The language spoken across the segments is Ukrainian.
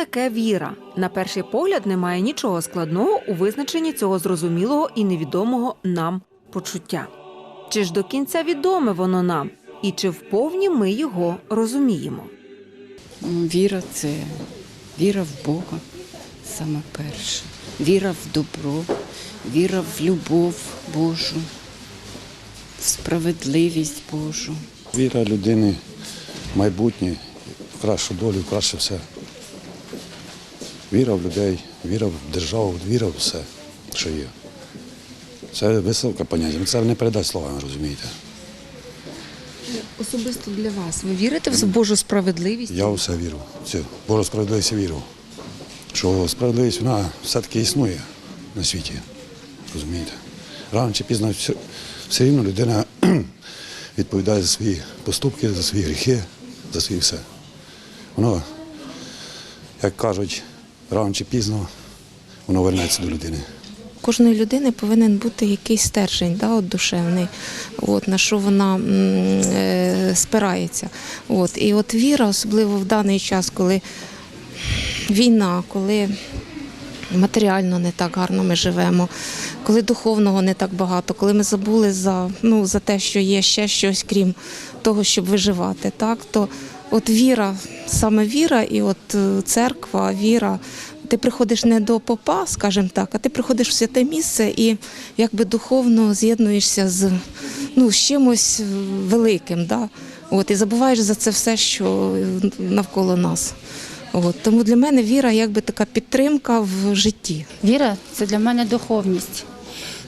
Таке віра? На перший погляд немає нічого складного у визначенні цього зрозумілого і невідомого нам почуття. Чи ж до кінця відоме воно нам, і чи вповні ми його розуміємо? Віра це віра в Бога саме перше. Віра в добро, віра в любов Божу, в справедливість Божу. Віра людини в майбутнє, в кращу долю, в краще все. Віра в людей, віра в державу, віра в все, що є. Це високе поняття. Це не передасть словами, розумієте. Особисто для вас. Ви вірите в Божу справедливість? Я в все вірю. в Божу справедливість вірю. Що справедливість вона все-таки існує на світі. Розумієте? Рано чи пізно все, все рівно людина відповідає за свої поступки, за свої гріхи, за свої все. Воно, як кажуть, рано чи пізно воно вернеться до людини. кожної людини повинен бути якийсь стержень, да, от душевний, от, на що вона е, спирається. От. І от віра, особливо в даний час, коли війна, коли матеріально не так гарно ми живемо, коли духовного не так багато, коли ми забули за, ну, за те, що є ще щось, крім того, щоб виживати, так, то от віра, саме віра і от е, церква, віра. Ти приходиш не до попа, скажімо так, а ти приходиш в святе місце і якби духовно з'єднуєшся з, ну, з чимось великим. Да? От, і забуваєш за це все, що навколо нас. От, тому для мене віра якби така підтримка в житті. Віра це для мене духовність.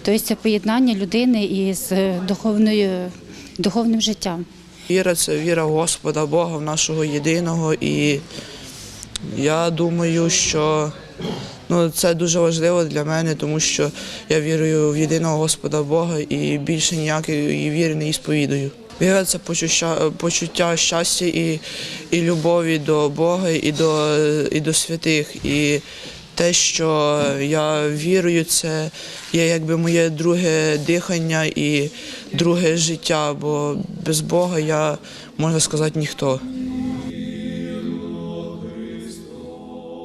Тобто це поєднання людини із духовною, духовним життям. Віра це віра в Господа Бога, в нашого єдиного. І я думаю, що ну, це дуже важливо для мене, тому що я вірую в єдиного Господа Бога і більше ніякої віри не ісповідую. Віра це почуття, почуття щастя і, і любові до Бога і до, і до святих. І те, що я вірую, це є якби моє друге дихання і друге життя, бо без Бога я, можна сказати, ніхто.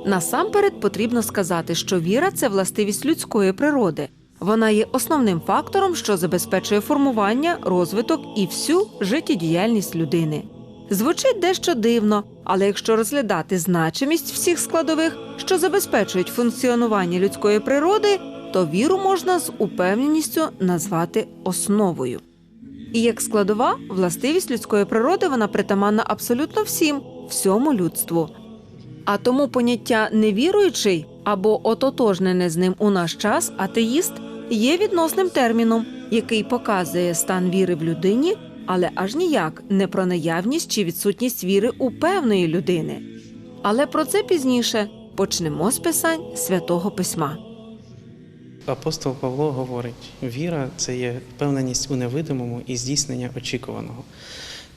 Насамперед потрібно сказати, що віра це властивість людської природи. Вона є основним фактором, що забезпечує формування, розвиток і всю життєдіяльність людини. Звучить дещо дивно, але якщо розглядати значимість всіх складових, що забезпечують функціонування людської природи, то віру можна з упевненістю назвати основою. І як складова властивість людської природи вона притаманна абсолютно всім, всьому людству. А тому поняття невіруючий або ототожнене з ним у наш час атеїст є відносним терміном, який показує стан віри в людині, але аж ніяк не про наявність чи відсутність віри у певної людини. Але про це пізніше почнемо з писань святого письма. Апостол Павло говорить: віра це є впевненість у невидимому і здійснення очікуваного.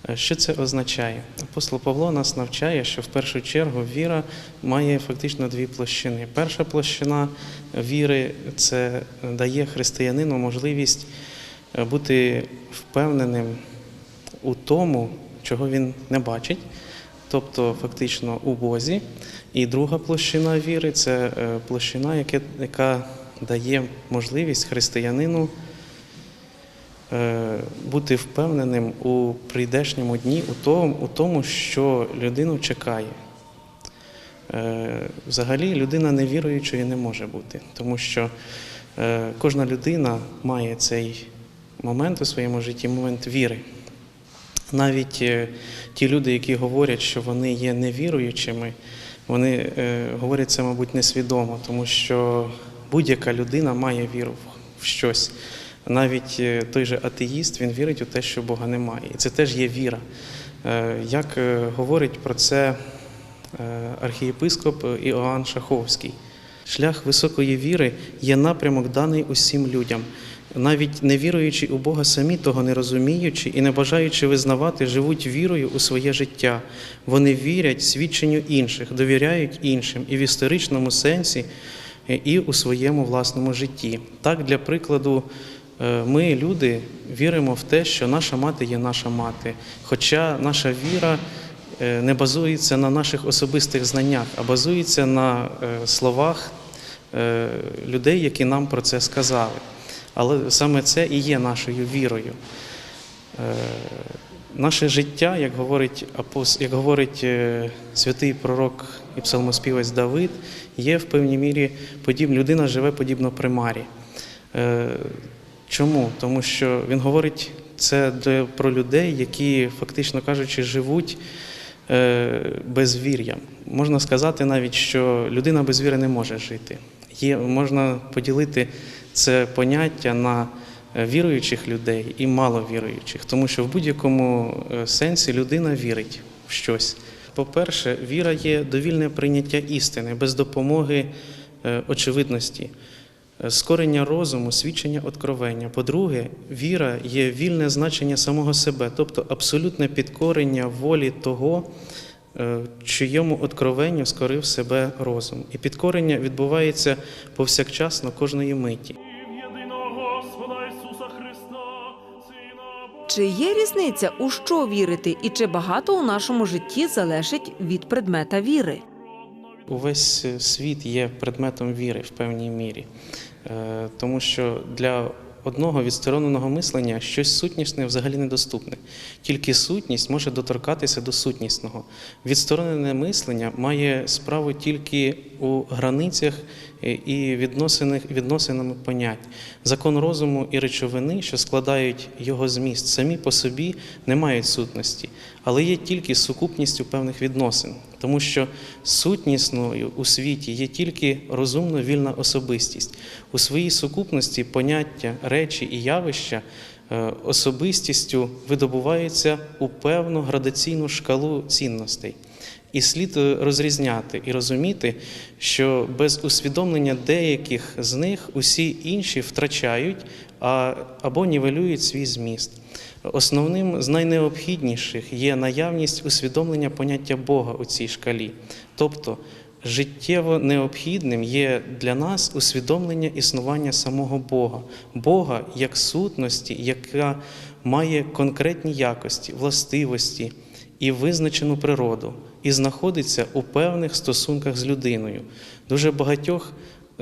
Е, Що це означає? Апостол Павло нас навчає, що в першу чергу віра має фактично дві площини. Перша площина віри це дає християнину можливість е, бути впевненим у тому, чого він не бачить, тобто фактично у Бозі. І друга площина віри це е, площина, яка дає можливість християнину е, бути впевненим у прийдешньому дні, у тому, що людину чекає. Е, Взагалі людина невіруючою не може бути, тому що кожна людина має цей момент у своєму житті, момент віри. Навіть е, ті люди, які говорять, що вони є невіруючими, вони е, говорять це, мабуть, несвідомо, тому що будь-яка людина має віру в- щось. Навіть е, той же атеїст він вірить у те, що Бога немає. І це теж є віра. Як говорить про це архієпископ Іоанн Шаховський. Шлях високої віри є напрямок даний усім людям. Навіть не віруючи у Бога самі, того не розуміючи і не бажаючи визнавати, живуть вірою у своє життя. Вони вірять свідченню інших, довіряють іншим і в історичному сенсі, е, і у своєму власному житті. Так, для прикладу, е, ми, люди, віримо в те, що наша мати є наша мати. Хоча наша віра е, не базується на наших особистих знаннях, а базується на словах людей, які нам про це сказали. Але саме це і є нашою вірою. Е, Наше життя, як говорить, як говорить е, святий пророк і псалмоспівець Давид, є в певній мірі подіб... людина живе подібно примарі. Е, Чому? Тому що він говорить це про людей, які, фактично кажучи, живуть безвір'ям. Можна сказати навіть, що людина без віри не може жити. Є, можна поділити це поняття на е, віруючих людей і маловіруючих, тому що в будь-якому е, сенсі людина вірить в щось. По-перше, віра є довільне прийняття істини без допомоги е, очевидності. Скорення розуму, свідчення откровення. По-друге, віра є вільне значення самого себе, тобто абсолютне підкорення волі того, чиєму откровенню скорив себе розум. І підкорення відбувається повсякчасно кожної миті. Чи є різниця, у що вірити, і чи багато у нашому житті залежить від предмета віри? Увесь е, світ є предметом віри в певній мірі, Е, тому що для одного відстороненого мислення щось сутнісне взагалі недоступне. Тільки сутність може доторкатися до сутнісного. Відсторонене мислення має справу тільки у границях е, і відносинами понять. Закон розуму і речовини, що складають його зміст, самі по собі не мають сутності, але є тільки сукупністю певних відносин, тому що сутнісною у світі є тільки розумно вільна особистість. У своїй сукупності поняття, речі і явища е, особистістю видобуваються у певну градаційну шкалу цінностей. І слід е, розрізняти і розуміти, що без усвідомлення деяких з них усі інші втрачають або нівелюють свій зміст. Основним з найнеобхідніших є наявність усвідомлення поняття Бога у цій шкалі. Тобто життєво необхідним є для нас усвідомлення існування самого Бога, Бога як сутності, яка має конкретні якості, властивості і визначену природу, і знаходиться у певних стосунках з людиною. Дуже багатьох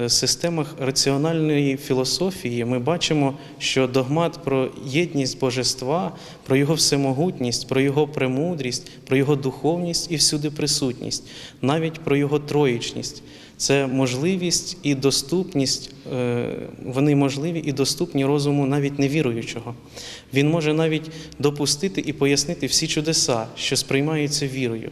системах раціональної філософії ми бачимо, що догмат про єдність божества, про його всемогутність, про його премудрість, про його духовність і всюди присутність, навіть про його троїчність. Це можливість і доступність, е, вони можливі і доступні розуму навіть невіруючого. Він може навіть допустити і пояснити всі чудеса, що сприймаються вірою,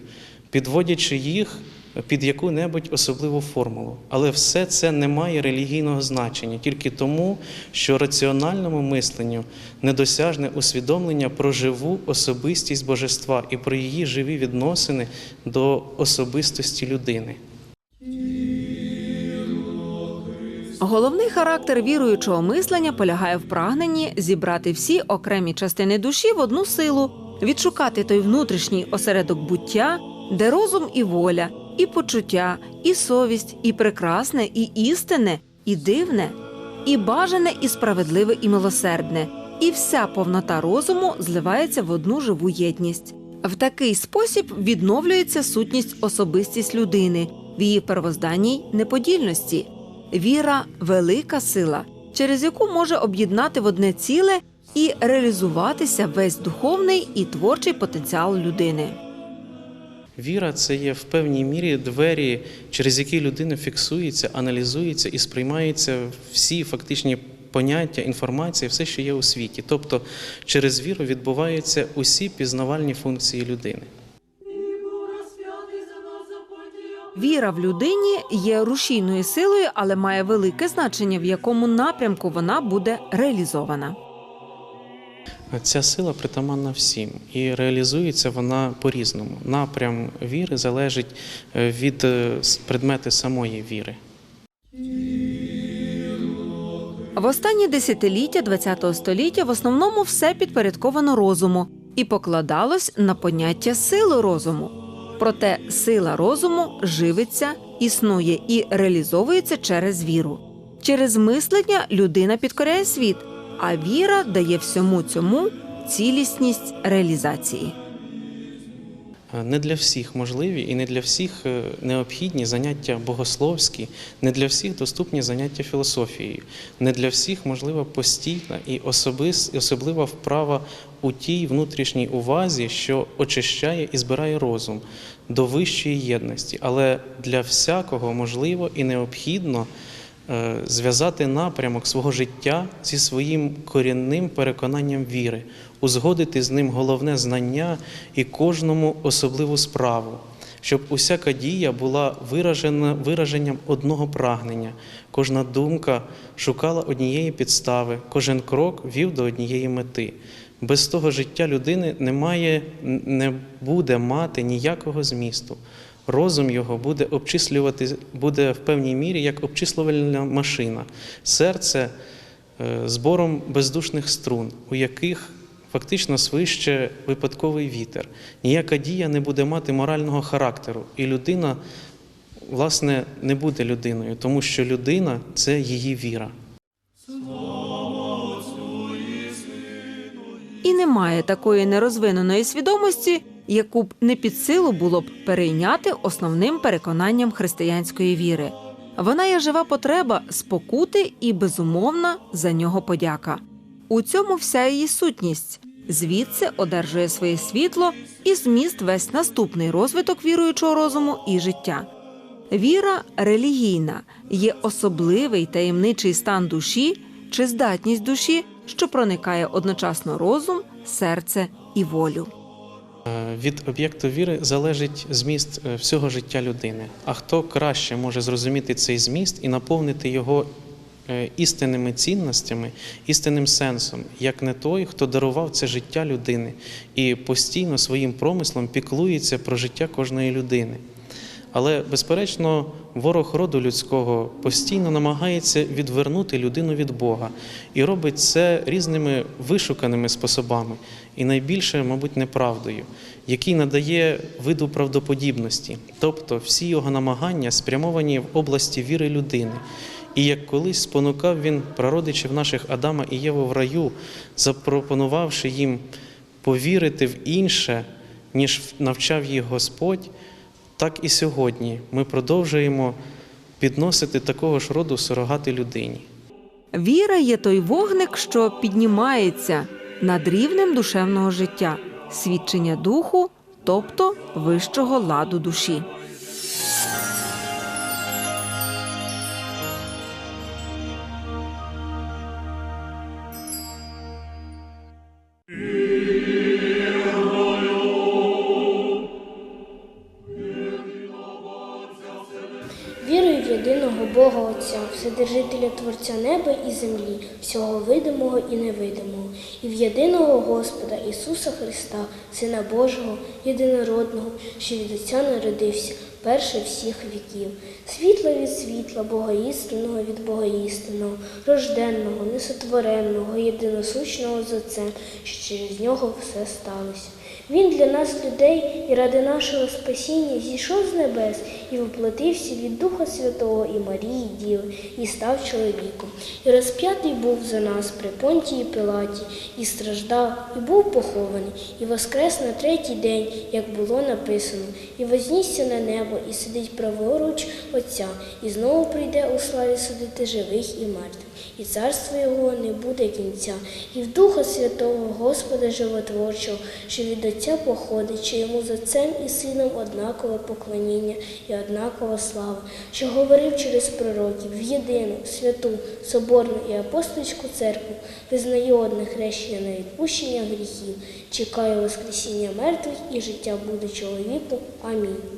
підводячи їх під яку-небудь особливу формулу. Але все це не має релігійного значення тільки тому, що раціональному мисленню недосяжне усвідомлення про живу особистість божества і про її живі відносини до особистості людини. Головний характер віруючого мислення полягає в прагненні зібрати всі окремі частини душі в одну силу, відшукати той внутрішній осередок буття, де розум і воля, і почуття, і совість, і прекрасне, і істинне, і дивне, і бажане, і справедливе, і милосердне, і вся повнота розуму зливається в одну живу єдність. В такий спосіб відновлюється сутність особистість людини в її первозданній неподільності. Віра велика сила, через яку може об'єднати в одне ціле і реалізуватися весь духовний і творчий потенціал людини. Віра це є в певній мірі двері, через які людина фіксується, аналізується і сприймаються всі фактичні поняття, інформація, все, що є у світі. Тобто через віру відбуваються усі пізнавальні функції людини. Віра в людині є рушійною силою, але має велике значення, в якому напрямку вона буде реалізована. Ця сила притаманна всім і реалізується вона по-різному. Напрям віри залежить е, від е, предмети самої віри. В останні десятиліття ХХ століття в основному все підпорядковано розуму і покладалось на поняття сили розуму. Проте сила розуму живиться, існує і реалізовується через віру. Через мислення людина підкоряє світ, а віра дає всьому цьому цілісність реалізації. Не для всіх можливі і не для всіх е, необхідні заняття богословські, не для всіх доступні заняття філософією, не для всіх можлива постійна і особлива вправа у тій внутрішній увазі, що очищає і збирає розум до вищої єдності. Але для всякого можливо і необхідно зв'язати напрямок свого життя зі своїм корінним переконанням віри, узгодити з ним головне знання і кожному особливу справу, щоб усяка дія була виражена вираженням одного прагнення, кожна думка шукала однієї підстави, кожен крок вів до однієї мети. Без того життя людини немає, не буде мати ніякого змісту. Розум його буде обчислювати, буде в певній мірі як обчислювальна машина, серце е, збором бездушних струн, у яких фактично свище випадковий вітер. Ніяка дія не буде мати морального характеру, і людина, власне, не буде людиною, тому що людина це її віра. І немає такої нерозвиненої свідомості, яку б не під силу було б перейняти основним переконанням християнської віри. Вона є жива потреба спокути і безумовна за нього подяка. У цьому вся її сутність. Звідси одержує своє світло і зміст весь наступний розвиток віруючого розуму і життя. Віра релігійна є особливий таємничий стан душі чи здатність душі, що проникає одночасно розум, серце і волю. Е, Від об'єкту віри залежить зміст е, всього життя людини. А хто краще може зрозуміти цей зміст і наповнити його е, істинними цінностями, істинним сенсом, як не той, хто дарував це життя людини і постійно своїм промислом піклується про життя кожної людини. Але, безперечно, ворог роду людського постійно намагається відвернути людину від Бога і робить це різними вишуканими способами, і найбільше, мабуть, неправдою, який надає виду правдоподібності, тобто всі його намагання спрямовані в області віри людини. І як колись спонукав він прародичів наших Адама і Єву в раю, запропонувавши їм повірити в інше, ніж навчав їх Господь, так і сьогодні ми продовжуємо підносити такого ж роду сурогати людині. Віра є той вогник, що піднімається над рівнем душевного життя, свідчення духу, тобто вищого ладу душі. Отця, Вседержителя Творця неба і землі, всього видимого і невидимого, і в єдиного Господа Ісуса Христа, Сина Божого, єдинородного, що від Отця народився, перше всіх віків, світла від світла, Бога істинного від Бога істинного, рожденного, несотвореного, єдиносущного з Отцем, що через нього все сталося. Він для нас, людей, і ради нашого спасіння зійшов з небес і воплотився від Духа Святого і Марії Діви, і став чоловіком. І розп'ятий був за нас при понтії Пилаті, і страждав, і був похований, і воскрес на третій день, як було написано, і вознісся на небо, і сидить праворуч Отця, і знову прийде у славі судити живих і мертвих. І царство його не буде кінця, і в Духа Святого, Господа Животворчого, що від Отця походить, що йому з Отцем і Сином однакове поклоніння і однакова слава, що говорив через пророків в єдину, святу, соборну і апостольську церкву, визнаю одне хрещення на відпущення гріхів, чекаю Воскресіння мертвих і життя буде чоловіку. Амінь.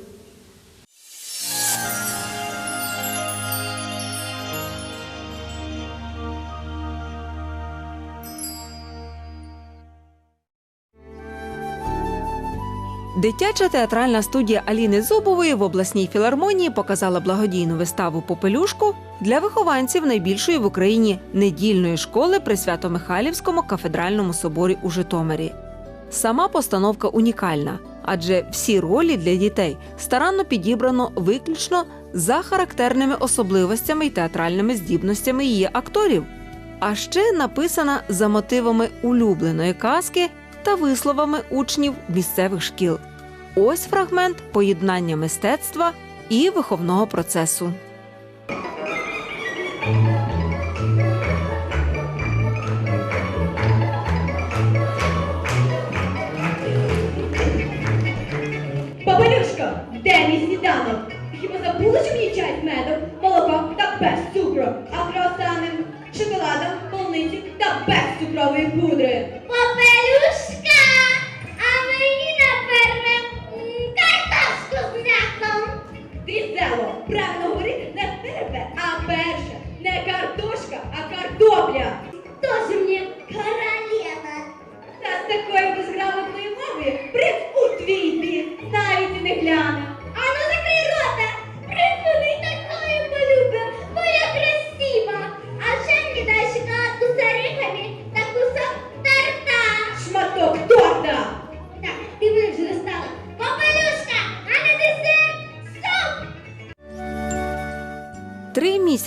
Дитяча театральна студія Аліни Зубової в обласній філармонії показала благодійну виставу Попелюшку для вихованців найбільшої в Україні недільної школи при Свято-Михайлівському кафедральному соборі у Житомирі. Сама постановка унікальна, адже всі ролі для дітей старанно підібрано виключно за характерними особливостями й театральними здібностями її акторів. А ще написана за мотивами улюбленої казки та висловами учнів місцевих шкіл. Ось фрагмент поєднання мистецтва і виховного процесу. Бабалюшка, де мій сніданок? Хіба забула, що мені чай з медом, молоком та без цукру, а круасаном, шоколадом, полниці та без цукрової пудри?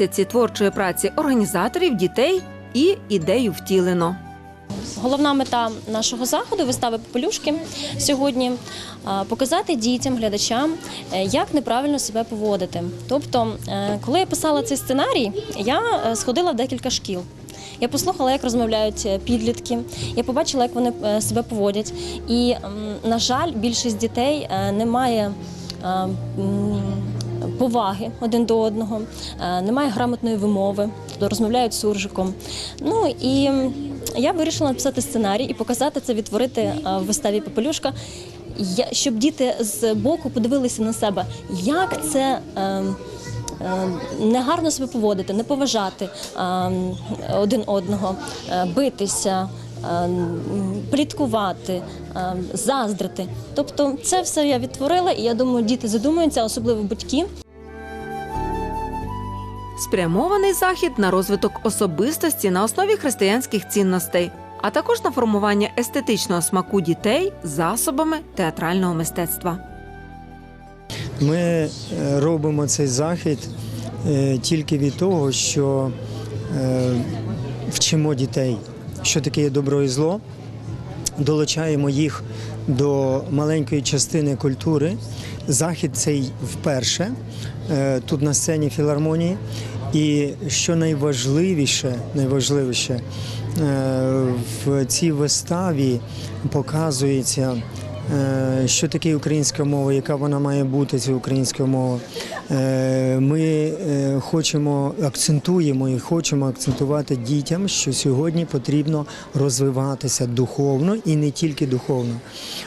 Місяці творчої праці організаторів дітей і ідею втілено. Головна мета нашого заходу вистави Попелюшки сьогодні показати дітям, глядачам, е, як неправильно себе поводити. Тобто, е, коли я писала цей сценарій, я е, сходила в декілька шкіл. Я послухала, як розмовляють е, підлітки. Я побачила, як вони е, себе поводять. І, на жаль, більшість дітей е, не має. Поваги один до одного, е, немає грамотної вимови, розмовляють суржиком. Ну і я вирішила написати сценарій і показати це, відтворити е, в виставі Попелюшка, щоб діти з боку подивилися на себе, як це. е, е, Негарно себе поводити, не поважати е, один одного, е, битися, пліткувати, е, заздрити. Тобто, це все я відтворила, і я думаю, діти задумуються, особливо батьки. Спрямований захід на розвиток особистості на основі християнських цінностей, а також на формування естетичного смаку дітей засобами театрального мистецтва. Ми е, робимо цей захід е, тільки від того, що е, вчимо дітей, що таке добро і зло, долучаємо їх до маленької частини культури. Захід цей вперше е, тут на сцені філармонії. І що найважливіше, найважливіше е, в цій виставі показується Що таке українська мова, яка вона має бути, ця українська мова? Е, Ми е, хочемо акцентуємо і хочемо акцентувати дітям, що сьогодні потрібно розвиватися духовно і не тільки духовно,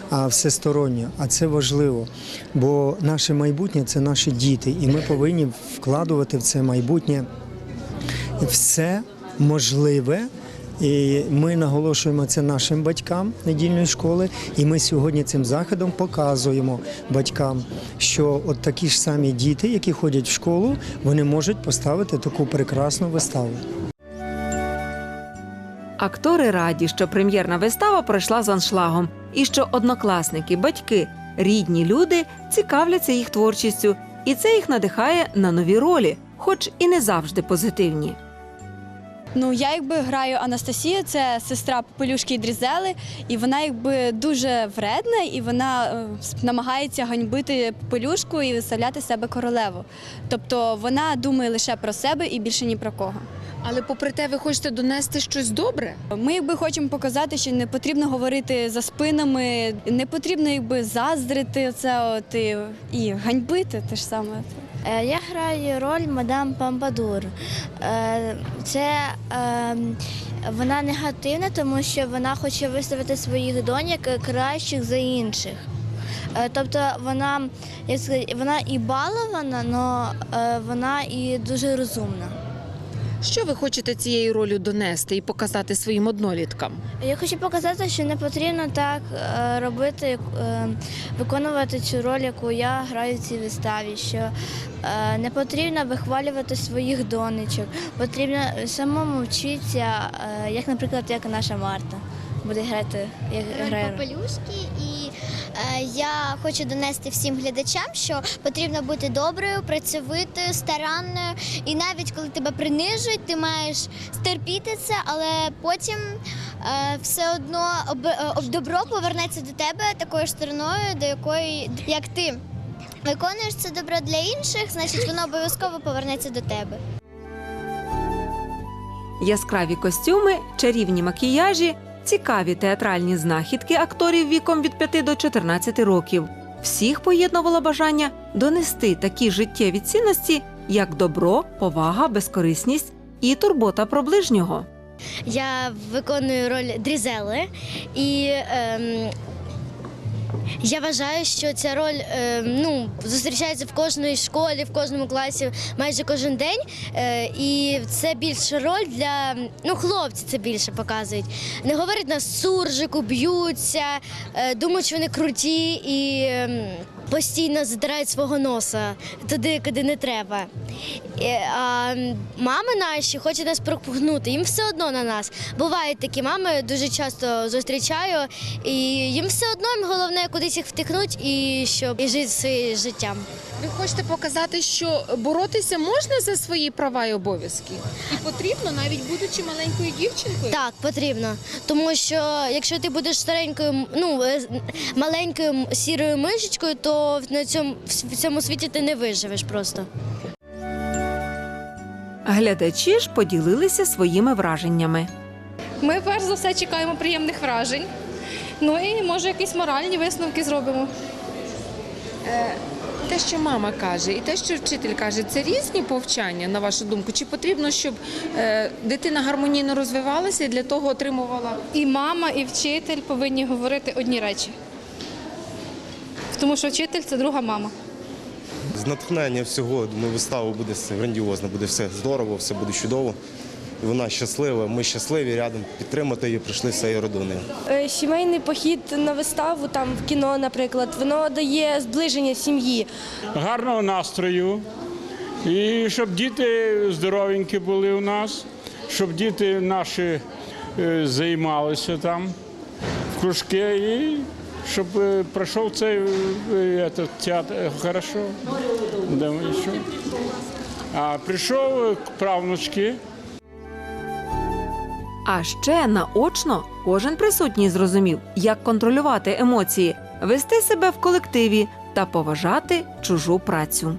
а всесторонньо. А це важливо, бо наше майбутнє це наші діти, і ми повинні вкладувати в це майбутнє все можливе. І ми наголошуємо це нашим батькам недільної школи. І ми сьогодні цим заходом показуємо батькам, що от такі ж самі діти, які ходять в школу, вони можуть поставити таку прекрасну виставу. Актори раді, що прем'єрна вистава пройшла з аншлагом, і що однокласники, батьки, рідні люди цікавляться їх творчістю, і це їх надихає на нові ролі, хоч і не завжди позитивні. Ну, я якби граю Анастасію, це сестра Попелюшки і Дрізели, і вона якби дуже вредна, і вона е, намагається ганьбити Попелюшку і виставляти себе королеву. Тобто вона думає лише про себе і більше ні про кого. Але попри те, ви хочете донести щось добре? Ми якби хочемо показати, що не потрібно говорити за спинами, не потрібно якби заздрити це от і, і ганьбити те ж саме. Е, Я граю роль мадам Пампадур. Е, Це е, вона негативна, тому що вона хоче виставити своїх доньок кращих за інших. Тобто вона, як сказати, вона і балована, але вона і дуже розумна. Що ви хочете цією ролью донести і показати своїм одноліткам? Я хочу показати, що не потрібно так е, робити, е, виконувати цю роль, яку я граю в цій виставі. Що е, не потрібно вихвалювати своїх донечок, потрібно самому вчитися, як, наприклад, як наша Марта буде грати, як грає. роль. попелюшки, і я хочу донести всім глядачам, що потрібно бути доброю, працьовитою, старанною. І навіть коли тебе принижують, ти маєш стерпіти це, але потім е, все одно е, добро повернеться до тебе такою стороною, до якої як ти виконуєш це добро для інших, значить воно обов'язково повернеться до тебе. Яскраві костюми, чарівні макіяжі, цікаві театральні знахідки акторів віком від 5 до 14 років. Всіх поєднувало бажання донести такі життєві цінності, як добро, повага, безкорисність і турбота про ближнього. Я виконую роль Дрізели, і ем, я вважаю, що ця роль е, ну, зустрічається в кожній школі, в кожному класі майже кожен день. Е, і це більше роль для ну, хлопці це більше показують. Не говорять на суржику, б'ються, е, думають, що вони круті і ем, постійно задирають свого носа туди, куди не треба. Е, А мами наші хочуть нас пропугнути. їм все одно на нас. Бувають такі мами, дуже часто зустрічаю, і їм все одно їм головне кудись їх втикнуть і щоб і жити своїм життям. Ви хочете показати, що боротися можна за свої права і обов'язки? І потрібно, навіть будучи маленькою дівчинкою? Так, потрібно. Тому що якщо ти будеш старенькою, ну е, з- маленькою сірою мишечкою, то на цьому в цьому світі ти не виживеш просто. Глядачі ж поділилися своїми враженнями. Ми перш за все чекаємо приємних вражень. Ну і може якісь моральні висновки зробимо. Те, що мама каже, і те, що вчитель каже, це різні повчання, на вашу думку? Чи потрібно, щоб е, дитина гармонійно розвивалася і для того отримувала? І мама, і вчитель повинні говорити одні речі. Тому що вчитель це друга мама. З натхнення всього, думаю, вистава буде все грандіозно, буде все здорово, все буде чудово. Вона щаслива, ми щасливі рядом підтримати її, прийшли всією родиною. Е, Сімейний похід на виставу, там в кіно, наприклад, воно дає зближення сім'ї. гарного настрою, і щоб діти здоровенькі були у нас, щоб діти наші е, займалися там в кружки, і щоб е, пройшов цей этот, театр хорошо. Думаю, що. А прийшов к правнучки. А ще наочно кожен присутній зрозумів, як контролювати емоції, вести себе в колективі та поважати чужу працю.